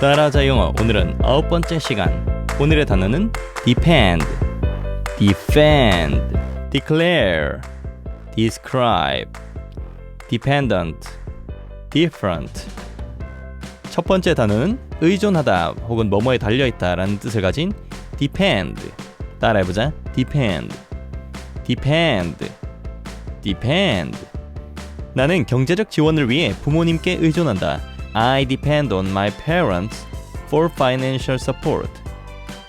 따라하자 영어. 오늘은 아홉 번째 시간. 오늘의 단어는 depend, defend, declare, describe, dependent, different. 첫 번째 단어는 의존하다 혹은 뭐뭐에 달려 있다 라는 뜻을 가진 depend. 따라해 보자. depend, depend, depend. 나는 경제적 지원을 위해 부모님께 의존한다 I depend on my parents for financial support.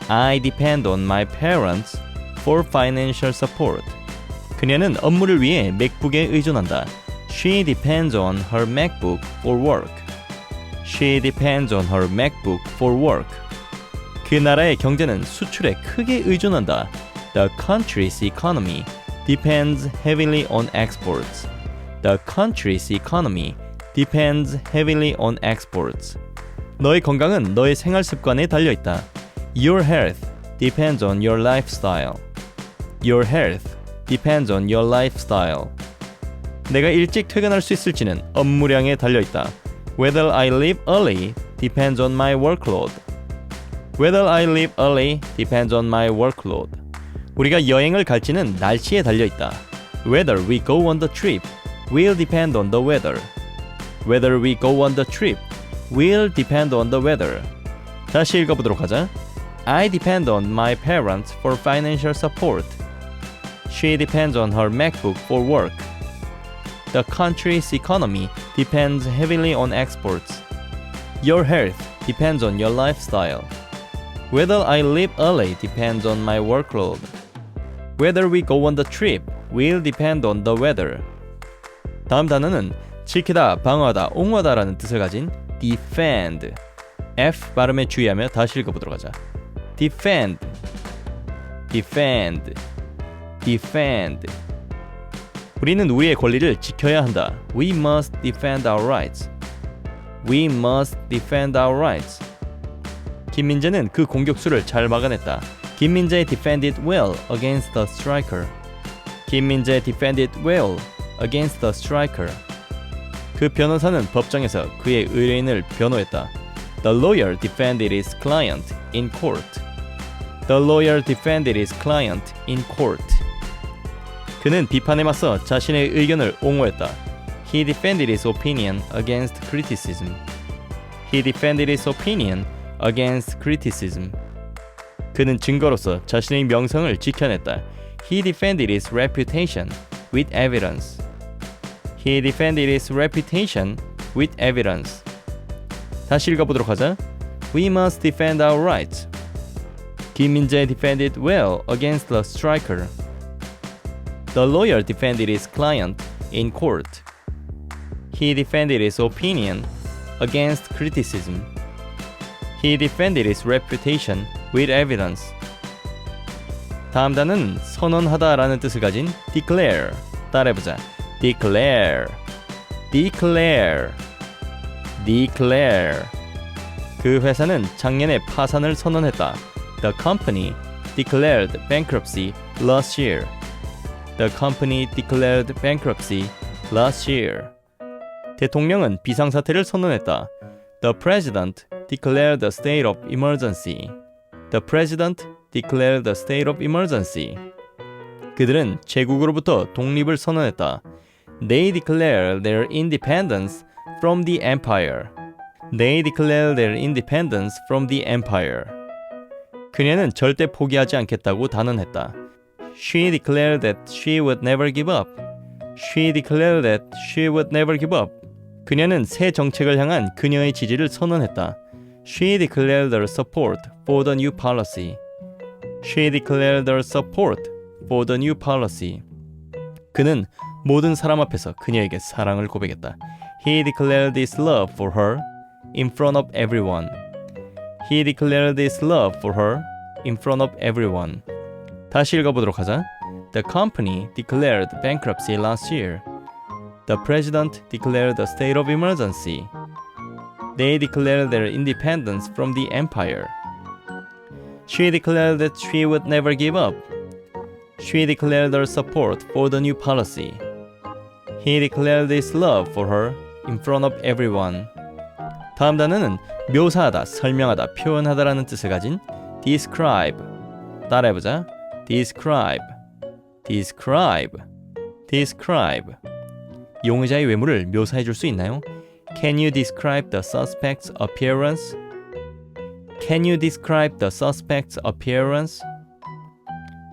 I depend on my parents for financial support. 그녀는 업무를 위해 맥북에 의존한다. She depends on her MacBook for work. She depends on her MacBook for work. 그 나라의 경제는 수출에 크게 의존한다. The country's economy depends heavily on exports. The country's economy depends heavily on exports. 너의 건강은 너의 생활 습관에 달려 있다. Your health depends on your lifestyle. Your health depends on your lifestyle. 내가 일찍 퇴근할 수 있을지는 업무량에 달려 있다. Whether I leave early depends on my workload. Whether I leave early depends on my workload. 우리가 여행을 갈지는 날씨에 달려 있다. Whether we go on the trip will depend on the weather. Whether we go on the trip will depend on the weather. 다시 읽어보도록 하자. I depend on my parents for financial support. She depends on her MacBook for work. The country's economy depends heavily on exports. Your health depends on your lifestyle. Whether I leave early depends on my workload. Whether we go on the trip will depend on the weather. 다음 단어는 지키다, 방어하다, 옹호하다라는 뜻을 가진 defend. F 발음에 주의하며 다시 읽어보도록 하자. defend, defend, defend. 우리는 우리의 권리를 지켜야 한다. We must defend our rights. We must defend our rights. 김민재는 그 공격수를 잘 막아냈다. 김민재 defended well against the striker. 김민재 defended well against the striker. 그 변호사는 법정에서 그의 의뢰인을 변호했다. The lawyer defended his client in court. The lawyer defended his client in court. 그는 비판에 맞서 자신의 의견을 옹호했다. He defended his opinion against criticism. He defended his opinion against criticism. 그는 증거로서 자신의 명성을 지켜냈다. He defended his reputation with evidence. He defended his reputation with evidence. 다시 읽어보도록 하자. We must defend our rights. 김민재 defended well against the striker. The lawyer defended his client in court. He defended his opinion against criticism. He defended his reputation with evidence. 다음 단은 선언하다라는 뜻을 가진 declare. 따라해보자. Declare, declare, declare. 그 회사는 작년에 파산을 선언했다. The company declared bankruptcy last year. The company declared bankruptcy last year. 대통령은 비상사태를 선언했다. The president declared a state of emergency. The president declared a state of emergency. 그들은 제국으로부터 독립을 선언했다. They declare their independence from the empire. They declare their independence from the empire. 그녀는 절대 포기하지 않겠다고 단언했다. She declared that she would never give up. She declared that she would never give up. 그녀는 새 정책을 향한 그녀의 지지를 선언했다. She declared her support for the new policy. She declared her support for the new policy. 그는 모든 사람 앞에서 그녀에게 사랑을 고백했다. He declared his love for her in front of everyone. He declared his love for her in front of everyone. 다시 읽어보도록 하자. The company declared bankruptcy last year. The president declared a state of emergency. They declared their independence from the empire. She declared that she would never give up. She declared her support for the new policy. He declared his love for her in front of everyone. 다음 단어는 묘사하다, 설명하다, 표현하다라는 뜻을 가진 describe. 따라해보자. describe, describe, describe. 용의자의 외모를 묘사해 줄 수 있나요? Can you describe the suspect's appearance? Can you describe the suspect's appearance?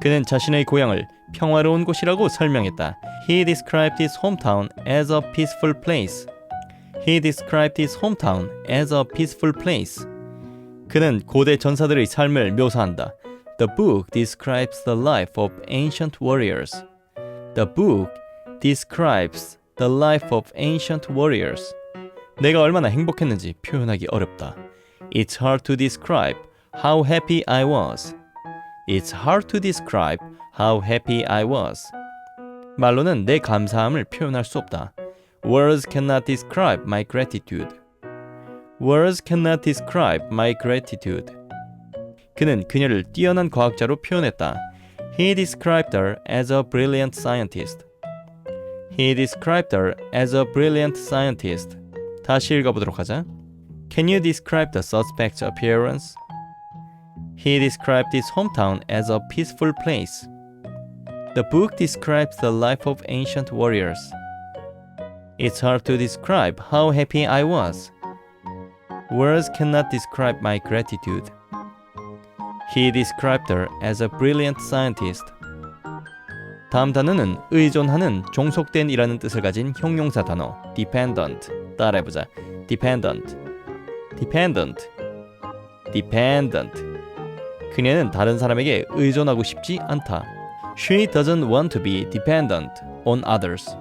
그는 자신의 고향을 평화로운 곳이라고 설명했다. He described his hometown as a peaceful place. He described his hometown as a peaceful place. 그는 고대 전사들의 삶을 묘사한다. The book describes the life of ancient warriors. The book describes the life of ancient warriors. 내가 얼마나 행복했는지 표현하기 어렵다. It's hard to describe how happy I was. It's hard to describe how happy I was. 말로는 내 감사함을 표현할 수 없다. Words cannot describe my gratitude. Words cannot describe my gratitude. 그는 그녀를 뛰어난 과학자로 표현했다. He described her as a brilliant scientist. He described her as a brilliant scientist. 다시 읽어보도록 하자. Can you describe the suspect's appearance? He described his hometown as a peaceful place. The book describes the life of ancient warriors. It's hard to describe how happy I was. Words cannot describe my gratitude. He described her as a brilliant scientist. 다음 단어는 의존하는, 종속된이라는 뜻을 가진 형용사 단어 dependent. 따라해보자. dependent, dependent, dependent. 그녀는 다른 사람에게 의존하고 싶지 않다. She doesn't want to be dependent on others.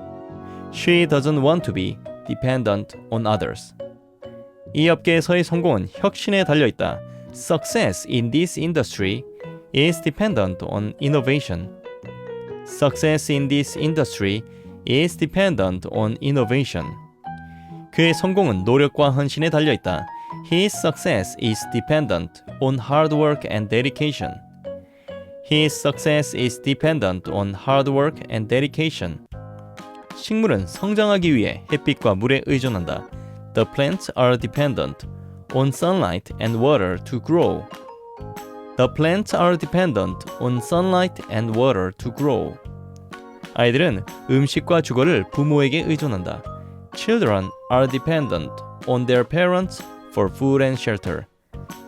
She doesn't want to be dependent on others. 이 업계에서의 성공은 혁신에 달려 있다. Success in this industry is dependent on innovation. Success in this industry is dependent on innovation. 그의 성공은 노력과 헌신에 달려 있다. His success is dependent on hard work and dedication. His success is dependent on hard work and dedication. 식물은 성장하기 위해 햇빛과 물에 의존한다. The plants are dependent on sunlight and water to grow. The plants are dependent on sunlight and water to grow. 아이들은 음식과 주거를 부모에게 의존한다. Children are dependent on their parents for food and shelter.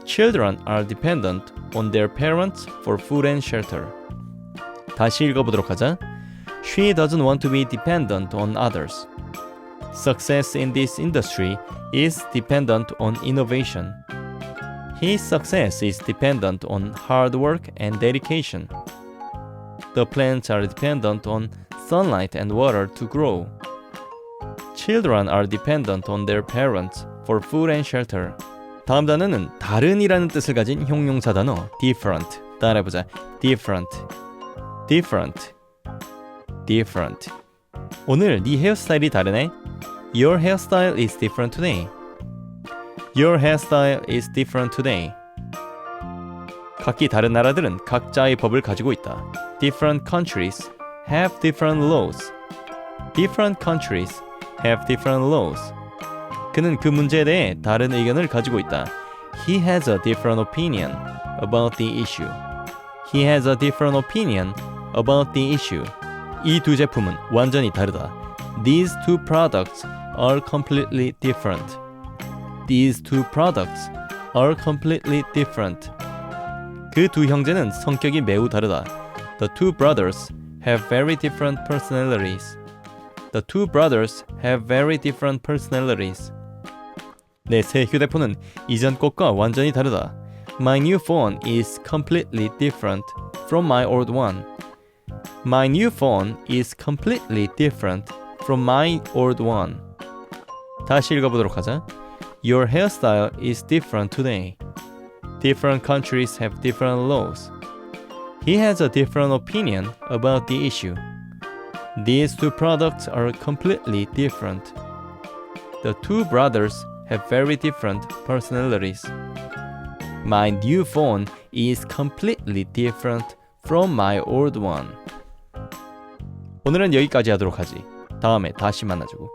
Children are dependent on their parents for food and shelter. 다시 읽어보도록 하자. She doesn't want to be dependent on others. Success in this industry is dependent on innovation. His success is dependent on hard work and dedication. The plants are dependent on sunlight and water to grow. Children are dependent on their parents for food and shelter. 다음 단어는 다른이라는 뜻을 가진 형용사 단어 different. 따라해보자. different, different, different. 오늘 네 헤어스타일이 다르네. Your hairstyle is different today. Your hairstyle is different today. 각기 다른 나라들은 각자의 법을 가지고 있다. Different countries have different laws. Different countries have different laws. 그는 그 문제에 대해 다른 의견을 가지고 있다. He has a different opinion about the issue. He has a different opinion about the issue. 이 두 제품은 완전히 다르다. These two products are completely different. These two products are completely different. 그 두 형제는 성격이 매우 다르다. The two brothers have very different personalities. The two brothers have very different personalities. 내 새 휴대폰은 이전 것과 완전히 다르다. My new phone is completely different from my old one. My new phone is completely different from my old one. 다시 읽어보도록 하자. Your hairstyle is different today. Different countries have different laws. He has a different opinion about the issue. These two products are completely different. The two brothers have very different personalities. My new phone is completely different from my old one. 오늘은 여기까지 하도록 하지. 다음에 다시 만나자고.